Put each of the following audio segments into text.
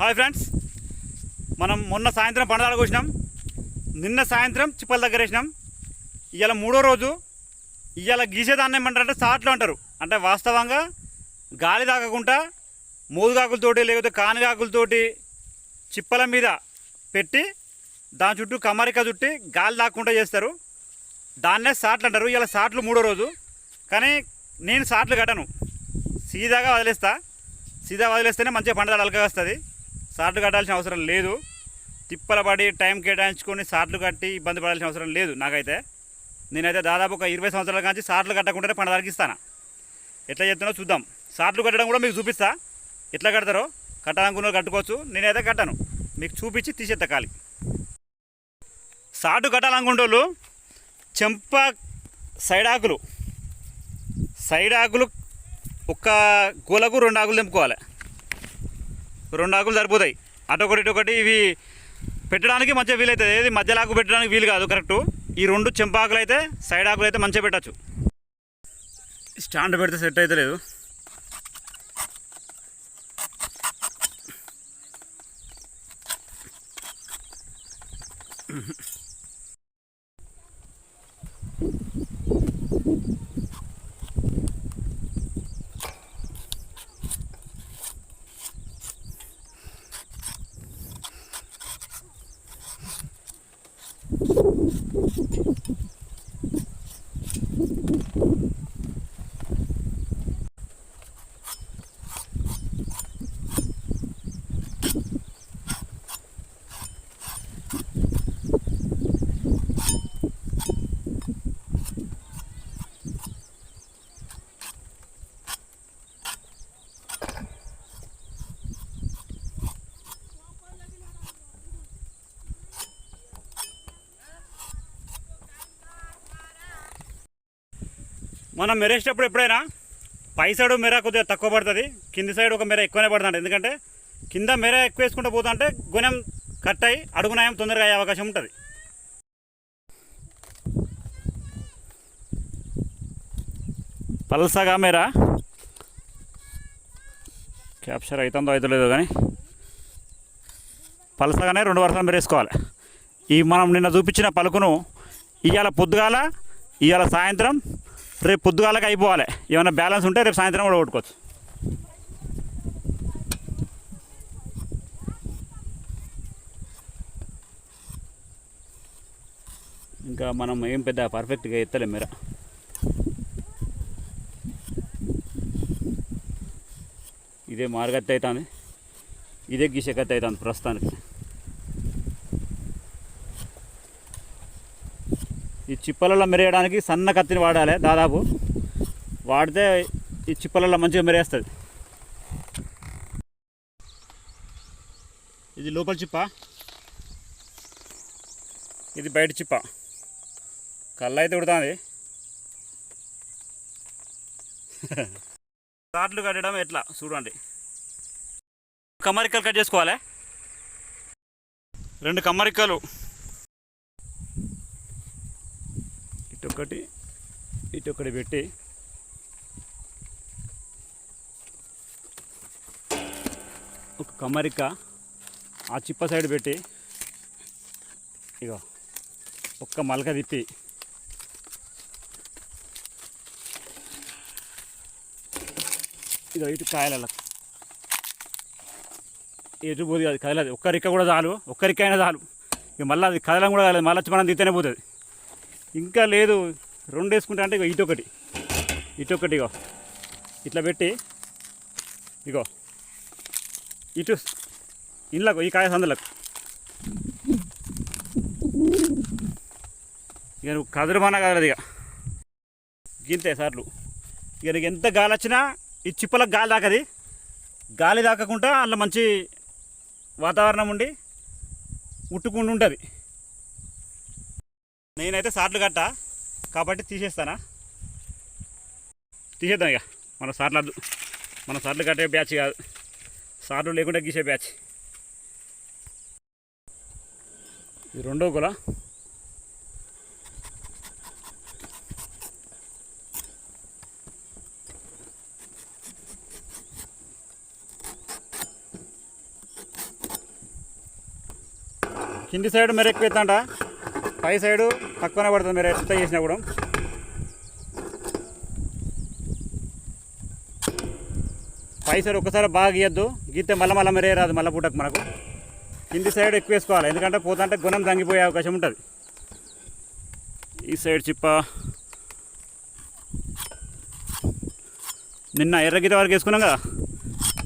Hi friends. మనం మొన్న సాయంత్రం పండదాలకు వచ్చినాం. నిన్న సాయంత్రం చిప్పల దగ్గర వేసినాం. ఇవాళ మూడో రోజు ఇవాళ గీసేదాన్ని ఏమంటారంటే సాట్లు అంటారు. అంటే వాస్తవంగా గాలి తాగకుండా మోదుగాకులతోటి లేకపోతే కానిగాకులతోటి చిప్పల మీద పెట్టి దాని చుట్టూ కమరిక చుట్టి గాలి తాగకుండా చేస్తారు. దాన్నే సాట్లు అంటారు. ఇలా సాట్లు మూడో రోజు. కానీ నేను సాట్లు కట్టను. సీదాగా వదిలేస్తా. సీదా వదిలేస్తేనే మంచిగా పంట అలకగా వస్తుంది. సార్లు కట్టాల్సిన అవసరం లేదు. తిప్పల పడి టైం కేటాయించుకొని సార్లు కట్టి ఇబ్బంది పడాల్సిన అవసరం లేదు నాకైతే. నేనైతే దాదాపు ఒక ఇరవై సంవత్సరాల కాంచి సాట్లు కట్టకుండానే పంట తలకిస్తాను ఎట్లా చెప్తున్నా చూద్దాం. సార్లు కట్టడం కూడా మీకు చూపిస్తా. ఎట్లా కడతారో కట్టాలనుకున్న కట్టుకోవచ్చు. నేనైతే కట్టాను. మీకు చూపించి తీసేత్త కాలి సాటు కట్టాలనుకునే వాళ్ళు చెంప సైడ్ ఆకులు. సైడ్ ఆకులు ఒక్క గోలకు రెండు ఆకులు తెంపుకోవాలి. రెండు ఆకులు సరిపోతాయి. అటు ఒకటి ఇటు ఒకటి ఇవి పెట్టడానికి మంచిగా వీలవుతుంది ఏది మధ్యలో ఆకు పెట్టడానికి వీలు కాదు కరెక్ట్ ఈ రెండు చెంప ఆకులు అయితే సైడ్ ఆకులు అయితే మంచిగా పెట్టచ్చు. స్టాండ్ పెడితే సెట్ అయితే లేదు మనం మెరేసేటప్పుడు ఎప్పుడైనా పై సైడ్ మెర కొద్దిగా తక్కువ పడుతుంది కింది సైడ్ ఒక మెర ఎక్కువనే పడుతుంది ఎందుకంటే కింద మెర ఎక్కువ వేసుకుంటూ పోతుంటే గుణం కట్ అయ్యి అడుగునాయం తొందరగా అయ్యే అవకాశం ఉంటుంది. పల్సగా మెర. క్యాప్చర్ అవుతుందో అవుతలేదో కానీ పలసగానే రెండు వరుసలు మెరేసుకోవాలి ఈ మనం నిన్న చూపించిన పలుకును ఇవాళ పొద్దుగాల ఇవాళ సాయంత్రం రేపు పొద్దుగాలకు అయిపోవాలి. ఏమైనా బ్యాలెన్స్ ఉంటే రేపు సాయంత్రం కూడా కొట్టుకోవచ్చు. ఇంకా మనం ఏం పెద్ద పర్ఫెక్ట్గా ఎత్తలేం మీరా. ఇదే మార్గత్తి అవుతుంది ఇదే గీసెకత్తి అవుతుంది ప్రస్తుతానికి. ఈ చిప్పలలో మెరేయడానికి సన్న కత్తిని వాడాలి దాదాపు. వాడితే ఈ చిప్పలలో మంచిగా మెరేస్తుంది. ఇది లోపల చిప్ప. ఇది బయట చిప్ప. కళ్ళు అయితే ఉడుతుంది. రాట్లు కట్టడం ఎట్లా? చూడండి. కమ్మరిక్కలు కట్ చేసుకోవాలి. రెండు కమ్మరిక్కలు. ఇటొకటి ఇటొకటి పెట్టి. ఒక కమరిక ఆ చిప్ప సైడ్ పెట్టి. ఇగో ఒక్క మలక తిప్పి. ఇదో ఇటు కాయల ఎటు పోదు అది కదలదు. ఒక్క రిక్క కూడా చాలు. ఒక్క రిక్క అయినా చాలు. ఇక మళ్ళీ అది కదలం కూడా కదలదు. మళ్ళీ వచ్చి మనం తిత్తేనే పోతుంది. ఇంకా లేదు రెండు వేసుకుంటా అంటే ఇగో ఇటొకటి. ఇటొకటి ఇగో. ఇట్లా పెట్టి ఇగో. ఇటు ఇండ్లకు ఈ కాయ సందులకు. ఇక నువ్వు కదురుమాన కదలదు ఇక. గింతే సార్లు. ఇక నీకు ఎంత గాలి వచ్చినా ఈ చిప్పలకు గాలి దాకది గాలి దాకకుండా అందులో మంచి వాతావరణం ఉండి ఉట్టుకుంటూ ఉంటుంది. నేనైతే సార్లు కట్ట కాబట్టి తీసేస్తానా? తీసేద్దాం ఇక. మన సార్లు అద్దు. మన సార్లు కట్టే బ్యాచ్ కాదు. సార్లు లేకుండా గీసే బ్యాచ్. ఇది రెండో కుల కింది సైడ్ మీరు పై సైడు తక్కువనే పడుతుంది మీరు ఎంత చేసినా కూడా. పై సైడ్ ఒక్కసారి బాగా గీయద్దు గీతే మళ్ళీ మళ్ళీ మెరే రాదు మళ్ళీ పూటకు మనకు. కింది సైడ్ ఎక్కువ వేసుకోవాలి. ఎందుకంటే పోతుంటే గుణం తంగిపోయే అవకాశం ఉంటుంది. ఈ సైడ్ చిప్ప. నిన్న ఎర్రగీత వరకు వేసుకున్నాం కదా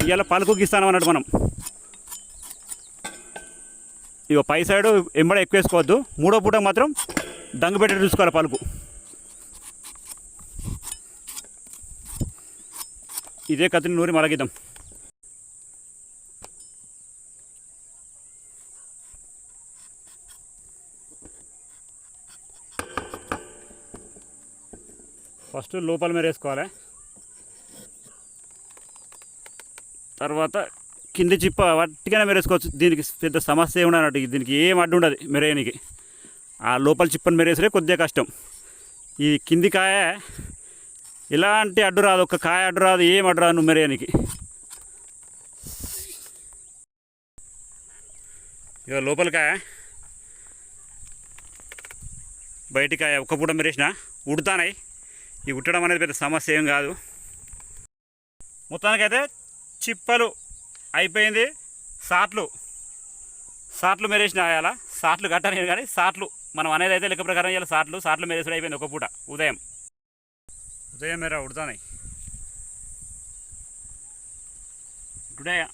ఇవాళ పలుకు గీస్తాను అన్నట్టు మనం. ఇక పై సైడ్ ఎంబడ ఎక్కువ వేసుకోవద్దు. మూడో పూట మాత్రం దంగు చూసుకోవాలి పలుకు. ఇదే కత్తిని నూరి మలగిద్దాం. ఫస్ట్ లోపల మీద వేసుకోవాలి. తర్వాత కింది చిప్ప వట్టిగానే మెరేసుకోవచ్చు దీనికి పెద్ద సమస్య ఏమి ఉండదు దీనికి ఏం అడ్డు ఉండదు మెరేయనికి. ఆ లోపల చిప్పని మెరేసరే కొద్దిగా కష్టం. ఈ కింది కాయ ఇలాంటి అడ్డు రాదు. ఒక కాయ అడ్డు రాదు ఏం అడ్డు రాదు నువ్వు మెరేయనికి. ఇక లోపల కాయ. బయటి కాయ ఒక్క పూట మెరేసిన ఉడతానాయి. ఈ ఉట్టడం అనేది పెద్ద సమస్య ఏం కాదు. మొత్తానికైతే చిప్పలు అయిపోయింది. సాట్లు. సాట్లు మెరేసిన అలా సాట్లు కట్టలేదు కానీ సాట్లు మనం అనేది అయితే లెక్క ప్రకారం ఇవాళ సాట్లు సార్లు మెరేసుడు అయిపోయింది ఒక పూట. ఉదయం. ఉదయం మేర ఉడతానాయి. గుడయ్య